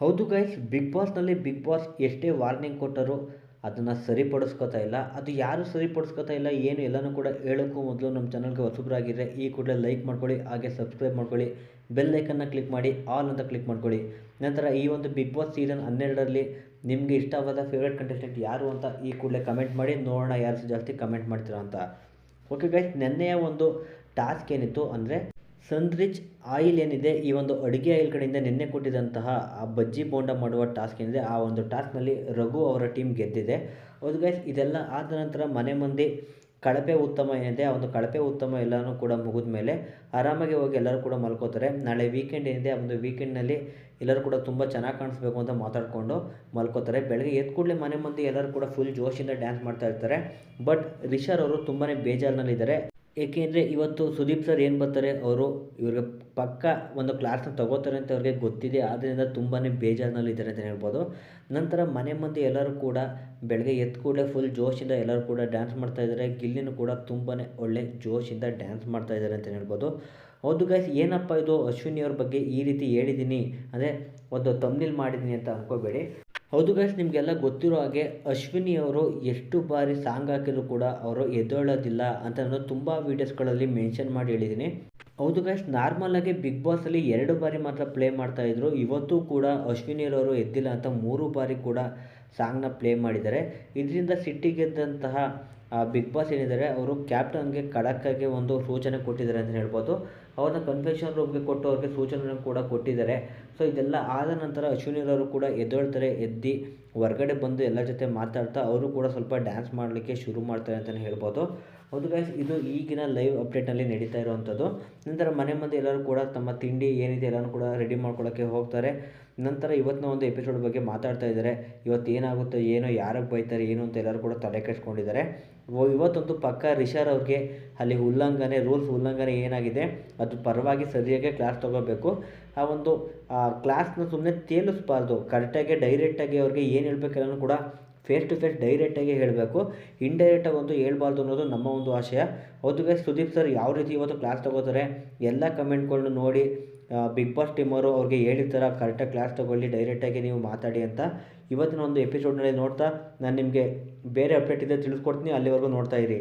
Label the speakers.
Speaker 1: ಹೌದು guys big ಬಾಸ್ನಲ್ಲಿ big boss ಎಷ್ಟೇ ವಾರ್ನಿಂಗ್ ಕೊಟ್ಟರು ಅದನ್ನು ಸರಿಪಡಿಸ್ಕೋತಾ ಇಲ್ಲ. ಅದು ಯಾರು ಸರಿಪಡಿಸ್ಕೊತಾ ಇಲ್ಲ, ಏನು ಎಲ್ಲನೂ ಕೂಡ ಹೇಳೋಕ್ಕೂ ಮೊದಲು ನಮ್ಮ ಚಾನಲ್ಗೆ ಹೊಸಬ್ರಾಗಿದ್ರೆ ಈ ಕೂಡಲೇ ಲೈಕ್ ಮಾಡ್ಕೊಳ್ಳಿ, ಹಾಗೆ ಸಬ್ಸ್ಕ್ರೈಬ್ ಮಾಡ್ಕೊಳ್ಳಿ ಬೆಲ್ ಲೈಕನ್ನು ಕ್ಲಿಕ್ ಮಾಡಿ ಆಲ್ ಅಂತ ಕ್ಲಿಕ್ ಮಾಡ್ಕೊಳ್ಳಿ. ನಂತರ ಈ ಒಂದು ಬಿಗ್ ಬಾಸ್ ಸೀಸನ್ ಹನ್ನೆರಡರಲ್ಲಿ ನಿಮಗೆ ಇಷ್ಟವಾದ ಫೇವ್ರೇಟ್ ಕಂಟೆಸ್ಟೆಂಟ್ ಯಾರು ಅಂತ ಈ ಕೂಡಲೇ ಕಮೆಂಟ್ ಮಾಡಿ, ನೋಡೋಣ ಯಾರು ಜಾಸ್ತಿ ಕಮೆಂಟ್ ಮಾಡ್ತೀರಾ ಅಂತ. ಓಕೆ ಗೈಸ್ ನೆನ್ನೆಯ ಒಂದು ಟಾಸ್ಕ್ ಏನಿತ್ತು ಅಂದರೆ ಸನ್ರಿಚ್ ಆಯಿಲ್ ಏನಿದೆ, ಈ ಒಂದು ಅಡುಗೆ ಆಯಿಲ್ ಕಡೆಯಿಂದ ನಿನ್ನೆ ಕೊಟ್ಟಿದ್ದಂತಹ ಆ ಬಜ್ಜಿ ಬೋಂಡ ಮಾಡುವ ಟಾಸ್ಕ್ ಏನಿದೆ, ಆ ಒಂದು ಟಾಸ್ಕ್ನಲ್ಲಿ ರಘು ಅವರ ಟೀಮ್ ಗೆದ್ದಿದೆ. ಹೌದು ಗೈಸ್ ಇದೆಲ್ಲ ಆದ ನಂತರ ಮನೆ ಮಂದಿ ಕಳಪೆ ಉತ್ತಮ ಏನಿದೆ, ಆ ಒಂದು ಕಳಪೆ ಉತ್ತಮ ಎಲ್ಲನೂ ಕೂಡ ಮುಗಿದ ಮೇಲೆ ಆರಾಮಾಗಿ ಹೋಗಿ ಎಲ್ಲರೂ ಕೂಡ ಮಲ್ಕೋತಾರೆ. ನಾಳೆ ವೀಕೆಂಡ್ ಏನಿದೆ, ಆ ಒಂದು ವೀಕೆಂಡ್ನಲ್ಲಿ ಎಲ್ಲರೂ ಕೂಡ ತುಂಬ ಚೆನ್ನಾಗಿ ಕಾಣಿಸ್ಬೇಕು ಅಂತ ಮಾತಾಡಿಕೊಂಡು ಮಲ್ಕೋತಾರೆ. ಬೆಳಗ್ಗೆ ಎದ್ದು ಕೂಡಲೇ ಮನೆ ಮಂದಿ ಎಲ್ಲರೂ ಕೂಡ ಫುಲ್ ಜೋಶಿಂದ ಡ್ಯಾನ್ಸ್ ಮಾಡ್ತಾ ಇರ್ತಾರೆ. ಬಟ್ ರಿಷರ್ ಅವರು ತುಂಬಾ ಬೇಜಾರಿನಲ್ಲಿದ್ದಾರೆ. ಏಕೆಂದರೆ ಇವತ್ತು ಸುದೀಪ್ ಸರ್ ಏನು ಬರ್ತಾರೆ, ಅವರು ಇವ್ರಿಗೆ ಪಕ್ಕ ಒಂದು ಕ್ಲಾಸ್ನ ತಗೋತಾರೆ ಅಂತ ಅವ್ರಿಗೆ ಗೊತ್ತಿದೆ. ಆದ್ದರಿಂದ ತುಂಬಾ ಬೇಜಾರಿನಲ್ಲಿದ್ದಾರೆ ಅಂತ ಹೇಳ್ಬೋದು. ನಂತರ ಮನೆ ಮಂದಿ ಎಲ್ಲರೂ ಕೂಡ ಬೆಳಗ್ಗೆ ಎದ್ದು ಕೂಡಲೇ ಫುಲ್ ಜೋಶಿಂದ ಎಲ್ಲರೂ ಕೂಡ ಡ್ಯಾನ್ಸ್ ಮಾಡ್ತಾ ಇದ್ದಾರೆ. ಗಿಲ್ಲಿನೂ ಕೂಡ ತುಂಬಾ ಒಳ್ಳೆ ಜೋಶಿಂದ ಡ್ಯಾನ್ಸ್ ಮಾಡ್ತಾ ಇದ್ದಾರೆ ಅಂತ ಹೇಳ್ಬೋದು. ಹೌದು ಗೈಸ್ ಏನಪ್ಪ ಇದು? ಅಶ್ವಿನಿ ಅವ್ರ ಬಗ್ಗೆ ಈ ರೀತಿ ಹೇಳಿದ್ದೀನಿ. ಅಂದರೆ ಒಂದು ತಮ್ನಿಲ್ ಮಾಡಿದ್ದೀನಿ ಅಂತ ಅಂದ್ಕೋಬೇಡಿ ಹೌದು ಗಾಯ್ಸ್ ನಿಮಗೆಲ್ಲ ಗೊತ್ತಿರೋ ಹಾಗೆ ಅಶ್ವಿನಿ ಅವರು ಎಷ್ಟು ಬಾರಿ ಸಾಂಗ್ ಹಾಕಿದ್ರು ಕೂಡ ಅವರು ಎದ್ದೇಳೋದಿಲ್ಲ ಅಂತ ನಾನು ತುಂಬ ವೀಡಿಯೋಸ್ಗಳಲ್ಲಿ ಮೆನ್ಷನ್ ಮಾಡಿ ಹೇಳಿದ್ದೀನಿ ಹೌದು ಗೈಸ್ ನಾರ್ಮಲಾಗಿ ಬಿಗ್ ಬಾಸಲ್ಲಿ ಎರಡು ಬಾರಿ ಮಾತ್ರ ಪ್ಲೇ ಮಾಡ್ತಾಯಿದ್ರು ಇವತ್ತು ಕೂಡ ಅಶ್ವಿನಿಯರವರು ಎದ್ದಿಲ್ಲ ಅಂತ ಮೂರು ಬಾರಿ ಕೂಡ ಸಾಂಗ್ನ ಪ್ಲೇ ಮಾಡಿದ್ದಾರೆ. ಇದರಿಂದ ಸಿಟ್ಟಿಗೆದ್ದಂತಹ ಬಿಗ್ ಬಾಸ್ ಏನಿದ್ದಾರೆ, ಅವರು ಕ್ಯಾಪ್ಟನ್ಗೆ ಖಡಕ್ಕಾಗಿ ಒಂದು ಸೂಚನೆ ಕೊಟ್ಟಿದ್ದಾರೆ ಅಂತ ಹೇಳ್ಬೋದು. ಅವ್ರನ್ನ ಕನ್ಫೆಷನ್ ರೂಮ್ಗೆ ಕೊಟ್ಟು ಅವ್ರಿಗೆ ಸೂಚನೆ ಕೂಡ ಕೊಟ್ಟಿದ್ದಾರೆ. ಸೊ ಇದೆಲ್ಲ ಆದ ನಂತರ ಅಶ್ವಿನಿರವರು ಕೂಡ ಎದ್ದೇಳ್ತಾರೆ, ಎದ್ದು ಹೊರಗಡೆ ಬಂದು ಎಲ್ಲರ ಜೊತೆ ಮಾತಾಡ್ತಾ ಅವರು ಕೂಡ ಸ್ವಲ್ಪ ಡ್ಯಾನ್ಸ್ ಮಾಡಲಿಕ್ಕೆ ಶುರು ಮಾಡ್ತಾರೆ ಅಂತಲೇ ಹೇಳ್ಬೋದು. ಹೌದು ಗೈಸ್ ಇದು ಈಗಿನ ಲೈವ್ ಅಪ್ಡೇಟ್ನಲ್ಲಿ ನಡೀತಾ ಇರುವಂಥದ್ದು. ನಂತರ ಮನೆ ಮಂದಿ ಎಲ್ಲರೂ ಕೂಡ ತಮ್ಮ ತಿಂಡಿ ಏನಿದೆ ಎಲ್ಲನೂ ಕೂಡ ರೆಡಿ ಮಾಡ್ಕೊಳ್ಳೋಕ್ಕೆ ಹೋಗ್ತಾರೆ. ನಂತರ ಇವತ್ತಿನ ಒಂದು ಎಪಿಸೋಡ್ ಬಗ್ಗೆ ಮಾತಾಡ್ತಾ ಇದ್ದಾರೆ. ಇವತ್ತು ಏನಾಗುತ್ತೆ ಏನೋ ಯಾರಿಗೆ ಬೈತಾರೆ, ಏನು ಅಂತ ಎಲ್ಲರೂ ಕೂಡ ತಲೆ ಕೆಡಿಸ್ಕೊಂಡಿದ್ದಾರೆ. ಇವತ್ತಂತೂ ಪಕ್ಕ ರಿಷರ್ ಅವ್ರಿಗೆ ಅಲ್ಲಿ ಉಲ್ಲಂಘನೆ, ರೂಲ್ಸ್ ಉಲ್ಲಂಘನೆ ಏನಾಗಿದೆ, ಅದು ಪರವಾಗಿ ಸರಿಯಾಗಿ ಕ್ಲಾಸ್ ತೊಗೋಬೇಕು. ಆ ಒಂದು ಕ್ಲಾಸ್ನ ಸುಮ್ಮನೆ ತೇಲಿಸ್ಬಾರ್ದು. ಕರೆಕ್ಟಾಗಿ ಡೈರೆಕ್ಟಾಗಿ ಅವ್ರಿಗೆ ಏನು ಹೇಳಬೇಕೆಲ್ಲನೂ ಕೂಡ ಫೇಸ್ ಟು ಫೇಸ್ ಡೈರೆಕ್ಟಾಗಿ ಹೇಳಬೇಕು. ಇಂಡೈರೆಕ್ಟಾಗಿ ಒಂದು ಹೇಳ್ಬಾರ್ದು ಅನ್ನೋದು ನಮ್ಮ ಒಂದು ಆಶಯ. ಹೌದು ಸುದೀಪ್ ಸರ್ ಯಾವ ರೀತಿ ಇವತ್ತು ಕ್ಲಾಸ್ ತೊಗೋತಾರೆ, ಎಲ್ಲ ಕಮೆಂಟ್ಗಳನ್ನ ನೋಡಿ ಬಿಗ್ ಬಾಸ್ ಟೀಮವರು ಅವ್ರಿಗೆ ಹೇಳಿರ್ತಾರೆ ಕರೆಕ್ಟಾಗಿ ಕ್ಲಾಸ್ ತೊಗೊಳ್ಳಿ ಡೈರೆಕ್ಟಾಗಿ ನೀವು ಮಾತಾಡಿ ಅಂತ. ಇವತ್ತಿನ ಒಂದು ಎಪಿಸೋಡ್ನಲ್ಲಿ ನೋಡ್ತಾ ನಾನು ನಿಮಗೆ ಬೇರೆ ಅಪ್ಡೇಟ್ ಇದ್ದರೆ ತಿಳಿಸ್ಕೊಡ್ತೀನಿ, ಅಲ್ಲಿವರೆಗೂ ನೋಡ್ತಾ ಇರಿ.